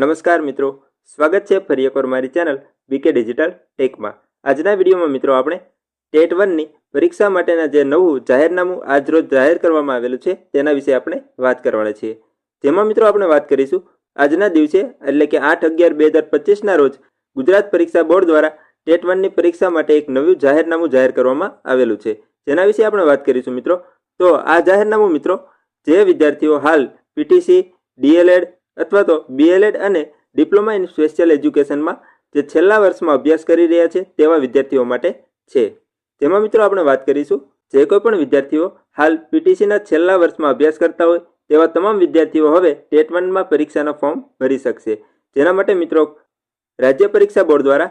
નમસ્કાર મિત્રો, સ્વાગત છે ફરી એકવાર મારી ચેનલ બીકે ડિજિટલ ટેકમાં આજના વિડીયોમાં મિત્રો આપણે ટેટ વનની પરીક્ષા માટેના જે નવું જાહેરનામું આજરોજ જાહેર કરવામાં આવેલું છે, તેના વિશે આપણે વાત કરવાના છીએ. જેમાં મિત્રો આપણે વાત કરીશું આજના દિવસે, એટલે કે આઠ અગિયાર બે હજાર પચીસના રોજ ગુજરાત પરીક્ષા બોર્ડ દ્વારા ટેટ વનની પરીક્ષા માટે એક નવું જાહેરનામું જાહેર કરવામાં આવેલું છે. જેના વિશે આપણે વાત કરીશું મિત્રો. તો આ જાહેરનામું મિત્રો, જે વિદ્યાર્થીઓ હાલ પીટીસી ડીએલએડ અથવા તો બીએલએડ અને ડિપ્લોમા ઇન સ્પેશિયલ એજ્યુકેશનમાં જે છેલ્લા વર્ષમાં અભ્યાસ કરી રહ્યા છે તેવા વિદ્યાર્થીઓ માટે છે. જેમાં મિત્રો આપણે વાત કરીશું, જે કોઈ પણ વિદ્યાર્થીઓ હાલ પીટીસીના છેલ્લા વર્ષમાં અભ્યાસ કરતા હોય તેવા તમામ વિદ્યાર્થીઓ હવે ટેટ વનમાં પરીક્ષાના ફોર્મ ભરી શકશે. જેના માટે મિત્રો રાજ્ય પરીક્ષા બોર્ડ દ્વારા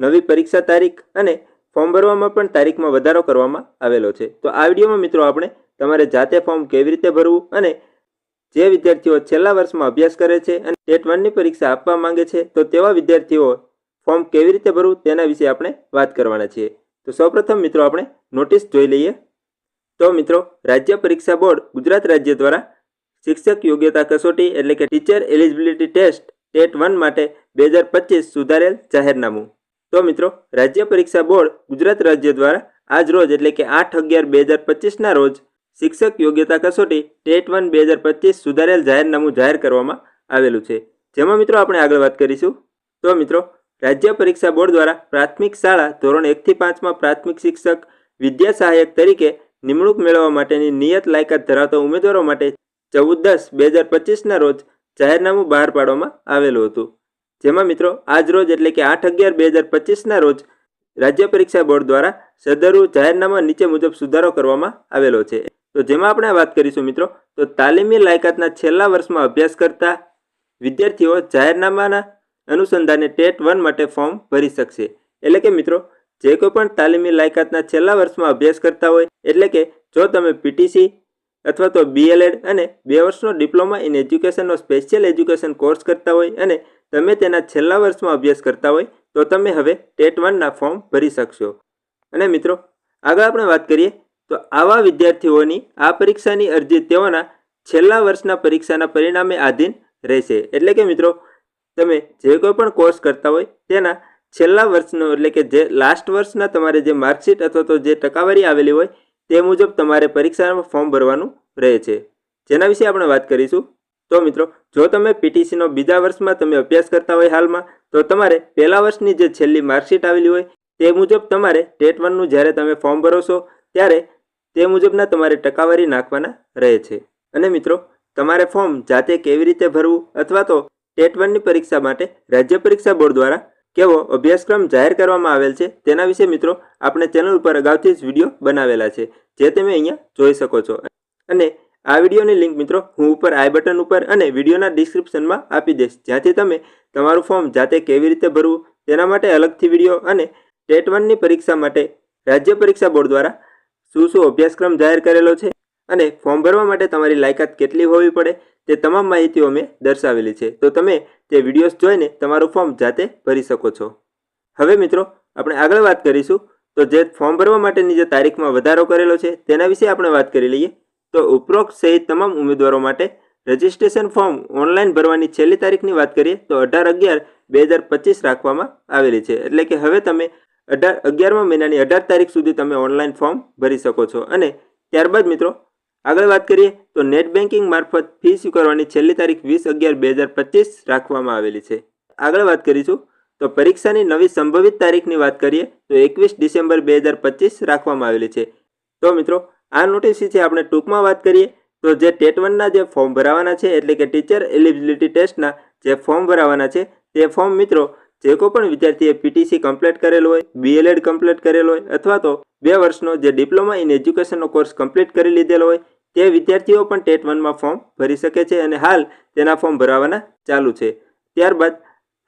નવી પરીક્ષા તારીખ અને ફોર્મ ભરવામાં પણ તારીખમાં વધારો કરવામાં આવેલો છે. તો આ વિડીયોમાં મિત્રો આપણે તમારે જાતે ફોર્મ કેવી રીતે ભરવું અને જે વિદ્યાર્થીઓ છેલ્લા વર્ષમાં અભ્યાસ કરે છે અને ટેટ વનની પરીક્ષા આપવા માંગે છે, તો તેવા વિદ્યાર્થીઓ ફોર્મ કેવી રીતે ભરવું તેના વિશે આપણે વાત કરવાના છીએ. તો સૌપ્રથમ મિત્રો આપણે નોટિસ જોઈ લઈએ. તો મિત્રો, રાજ્ય પરીક્ષા બોર્ડ ગુજરાત રાજ્ય દ્વારા શિક્ષક યોગ્યતા કસોટી એટલે કે teacher eligibility test TET one માટે બે હજાર પચીસ સુધારેલ જાહેરનામું. તો મિત્રો, રાજ્ય પરીક્ષા બોર્ડ ગુજરાત રાજ્ય દ્વારા આજ રોજ એટલે કે આઠ અગિયાર બે હજાર પચીસના રોજ શિક્ષક યોગ્યતા કસોટી ટેટ વન બે હજાર પચીસ સુધારેલ જાહેરનામું જાહેર કરવામાં આવેલું છે. જેમાં મિત્રો આપણે આગળ વાત કરીશું. તો મિત્રો, રાજ્ય પરીક્ષા બોર્ડ દ્વારા પ્રાથમિક શાળા ધોરણ એકથી પાંચમાં પ્રાથમિક શિક્ષક વિદ્યા સહાયક તરીકે નિમણૂક મેળવવા માટેની નિયત લાયકાત ધરાવતા ઉમેદવારો માટે ચૌદ દસ બે હજાર પચીસના રોજ જાહેરનામું બહાર પાડવામાં આવેલું હતું. જેમાં મિત્રો, આજ રોજ એટલે કે આઠ અગિયાર બે હજાર પચીસના રોજ રાજ્ય પરીક્ષા બોર્ડ દ્વારા સદરુ જાહેરનામા નીચે મુજબ સુધારો કરવામાં આવેલો છે. તો જેમાં આપણે વાત કરીશું મિત્રો, તો તાલીમી લાયકાતના છેલ્લા વર્ષમાં અભ્યાસ કરતા વિદ્યાર્થીઓ જાહેરનામાના અનુસંધાને ટેટ વન માટે ફોર્મ ભરી શકશે. એટલે કે મિત્રો, જે કોઈ પણ તાલીમી લાયકાતના છેલ્લા વર્ષમાં અભ્યાસ કરતા હોય, એટલે કે જો તમે પીટીસી અથવા તો બીએલએડ અને બે વર્ષનો ડિપ્લોમા ઇન એજ્યુકેશનનો સ્પેશિયલ એજ્યુકેશન કોર્સ કરતા હોય અને તમે તેના છેલ્લા વર્ષમાં અભ્યાસ કરતા હોય, તો તમે હવે ટેટ વનના ફોર્મ ભરી શકશો. અને મિત્રો, આગળ આપણે વાત કરીએ તો આવા વિદ્યાર્થીઓની આ પરીક્ષાની અરજી તેઓના છેલ્લા વર્ષના પરીક્ષાના પરિણામે આધીન રહેશે. એટલે કે મિત્રો, તમે જે કોઈ પણ કોર્સ કરતા હોય, તેના છેલ્લા વર્ષનો એટલે કે જે લાસ્ટ વર્ષના તમારે જે માર્કશીટ અથવા તો જે ટકાવારી આવેલી હોય, તે મુજબ તમારે પરીક્ષામાં ફોર્મ ભરવાનું રહે છે. જેના વિશે આપણે વાત કરીશું. તો મિત્રો, જો તમે પીટીસીનો બીજા વર્ષમાં તમે અભ્યાસ કરતા હોય હાલમાં, તો તમારે પહેલા વર્ષની જે છેલ્લી માર્કશીટ આવેલી હોય, તે મુજબ તમારે ટેટ વનનું જ્યારે તમે ફોર્મ ભરો છો, ત્યારે તે મુજબના તમારે ટકાવારી નાખવાના રહે છે. અને મિત્રો, તમારે ફોર્મ જાતે કેવી રીતે ભરવું અથવા તો ટેટ વનની પરીક્ષા માટે રાજ્ય પરીક્ષા બોર્ડ દ્વારા કેવો અભ્યાસક્રમ જાહેર કરવામાં આવેલ છે તેના વિશે મિત્રો આપણે ચેનલ ઉપર અગાઉથી જ વીડિયો બનાવેલા છે, જે તમે અહીંયા જોઈ શકો છો. અને આ વિડીયોની લિંક મિત્રો હું ઉપર આઈ બટન ઉપર અને વિડીયોના ડિસ્ક્રિપ્શનમાં આપી દઈશ. જ્યાંથી તમે તમારું ફોર્મ જાતે કેવી રીતે ભરવું તેના માટે અલગથી વીડિયો અને ટેટ વનની પરીક્ષા માટે રાજ્ય પરીક્ષા બોર્ડ દ્વારા શું શું અભ્યાસક્રમ જાહેર કરેલો છે અને ફોર્મ ભરવા માટે તમારી લાયકાત કેટલી હોવી પડે તે તમામ માહિતીઓ મેં દર્શાવેલી છે. તો તમે તે વિડીયોઝ જોઈને તમારું ફોર્મ જાતે ભરી શકો છો. હવે મિત્રો, આપણે આગળ વાત કરીશું. તો જે ફોર્મ ભરવા માટેની જે તારીખમાં વધારો કરેલો છે તેના વિશે આપણે વાત કરી લઈએ. તો ઉપરોક્ત સહિત તમામ ઉમેદવારો માટે રજિસ્ટ્રેશન ફોર્મ ઓનલાઈન ભરવાની છેલ્લી તારીખની વાત કરીએ તો અઢાર અગિયાર બે હજાર પચીસ રાખવામાં આવેલી છે. એટલે કે હવે તમે અઢાર, અગિયારમા મહિનાની અઢાર તારીખ સુધી તમે ઓનલાઈન ફોર્મ ભરી શકો છો. અને ત્યારબાદ મિત્રો, આગળ વાત કરીએ તો નેટ બેન્કિંગ મારફત ફી સ્વીકારવાની છેલ્લી તારીખ વીસ અગિયાર બે હજાર પચીસ રાખવામાં આવેલી છે. આગળ વાત કરીશું તો પરીક્ષાની નવી સંભવિત તારીખની વાત કરીએ તો એકવીસ ડિસેમ્બર બે હજાર પચીસ રાખવામાં આવેલી છે. તો મિત્રો, આ નોટિસ વિશે આપણે ટૂંકમાં વાત કરીએ તો જે ટેટ વનના જે ફોર્મ ભરાવાના છે, એટલે કે ટીચર એલિજિબિલિટી ટેસ્ટના જે ફોર્મ ભરાવાના છે, તે ફોર્મ મિત્રો જે કોઈ પણ વિદ્યાર્થીએ પીટીસી કમ્પ્લીટ કરેલો હોય બીએલએડ કમ્પ્લીટ કરેલો હોય અથવા તો બે વર્ષનો જે ડિપ્લોમા ઇન એજ્યુકેશનનો કોર્સ કમ્પ્લીટ કરી લીધેલો હોય, તે વિદ્યાર્થીઓ પણ ટેટ વનમાં ફોર્મ ભરી શકે છે અને હાલ તેના ફોર્મ ભરાવાના ચાલુ છે. ત્યારબાદ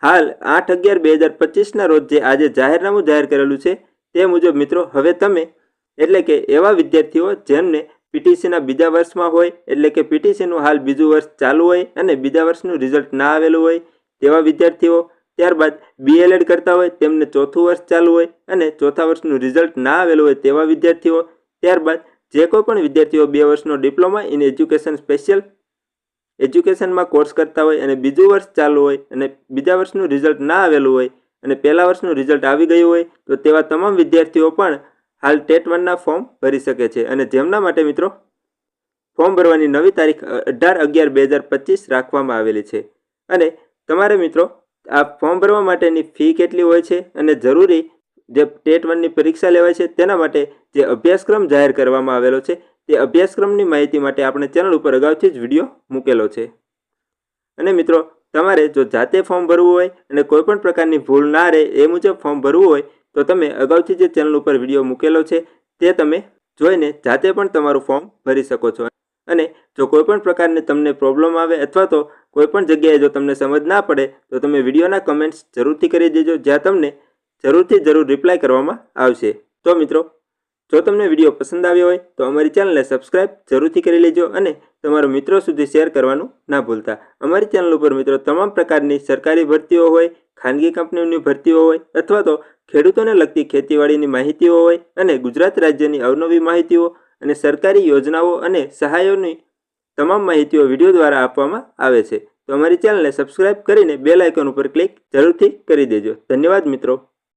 હાલ આઠ અગિયાર બે હજાર પચીસના રોજ જે આજે જાહેરનામું જાહેર કરેલું છે, તે મુજબ મિત્રો હવે તમે એટલે કે એવા વિદ્યાર્થીઓ જેમને પીટીસીના બીજા વર્ષમાં હોય, એટલે કે પીટીસીનું હાલ બીજું વર્ષ ચાલુ હોય અને બીજા વર્ષનું રિઝલ્ટ ના આવેલું હોય, તેવા વિદ્યાર્થીઓ ત્યારબાદ બીએલએડ કરતા હોય, તેમને ચોથું વર્ષ ચાલુ હોય અને ચોથા વર્ષનું રિઝલ્ટ ના આવેલું હોય તેવા વિદ્યાર્થીઓ. ત્યારબાદ જે કોઈ પણ વિદ્યાર્થીઓ બે વર્ષનો ડિપ્લોમા ઇન એજ્યુકેશન સ્પેશિયલ એજ્યુકેશનમાં કોર્સ કરતા હોય અને બીજું વર્ષ ચાલુ હોય અને બીજા વર્ષનું રિઝલ્ટ ના આવેલું હોય અને પહેલા વર્ષનું રિઝલ્ટ આવી ગયું હોય, તો તેવા તમામ વિદ્યાર્થીઓ પણ હાલ ટેટ વનના ફોર્મ ભરી શકે છે. અને જેમના માટે મિત્રો ફોર્મ ભરવાની નવી તારીખ અઢાર અગિયાર બે હજાર પચીસ રાખવામાં આવેલી છે. અને તમારે મિત્રો આ ફોર્મ ભરવા માટેની ફી કેટલી હોય છે અને જરૂરી જે ટેટ વનની પરીક્ષા લેવાય છે તેના માટે જે અભ્યાસક્રમ જાહેર કરવામાં આવેલો છે તે અભ્યાસક્રમની માહિતી માટે આપણે ચેનલ ઉપર અગાઉથી જ વીડિયો મૂકેલો છે. અને મિત્રો, તમારે જો જાતે ફોર્મ ભરવું હોય અને કોઈપણ પ્રકારની ભૂલ ના રહે એ મુજબ ફોર્મ ભરવું હોય તો તમે અગાઉથી જે ચેનલ ઉપર વીડિયો મૂકેલો છે તે તમે જોઈને જાતે પણ તમારું ફોર્મ ભરી શકો છો. અને જો કોઈપણ પ્રકારની તમને પ્રોબ્લેમ આવે અથવા તો કોઈ પણ જગ્યાએ જો તમને સમજ ના પડે, તો તમે વિડીયોના કમેન્ટ્સ જરૂરથી કરી દેજો, જ્યાં તમને જરૂરથી જરૂર રિપ્લાય કરવામાં આવશે. તો મિત્રો, જો તમને વીડિયો પસંદ આવ્યો હોય, તો અમારી ચેનલને સબસ્ક્રાઇબ જરૂરથી કરી લેજો અને તમારા મિત્રો સુધી શેર કરવાનું ના ભૂલતા. અમારી ચેનલ ઉપર મિત્રો તમામ પ્રકારની સરકારી ભરતીઓ હોય, ખાનગી કંપનીઓની ભરતીઓ હોય, અથવા તો ખેડૂતોને લગતી ખેતીવાડીની માહિતીઓ હોય અને ગુજરાત રાજ્યની અવનવી માહિતીઓ અને સરકારી યોજનાઓ અને સહાયોની તમામ માહિતીઓ વીડિયો દ્વારા આપવામાં આવે છે. તો અમારી ચેનલને સબસ્ક્રાઇબ કરીને બેલ આઇકોન ઉપર ક્લિક જરૂરથી કરી દેજો. ધન્યવાદ મિત્રો.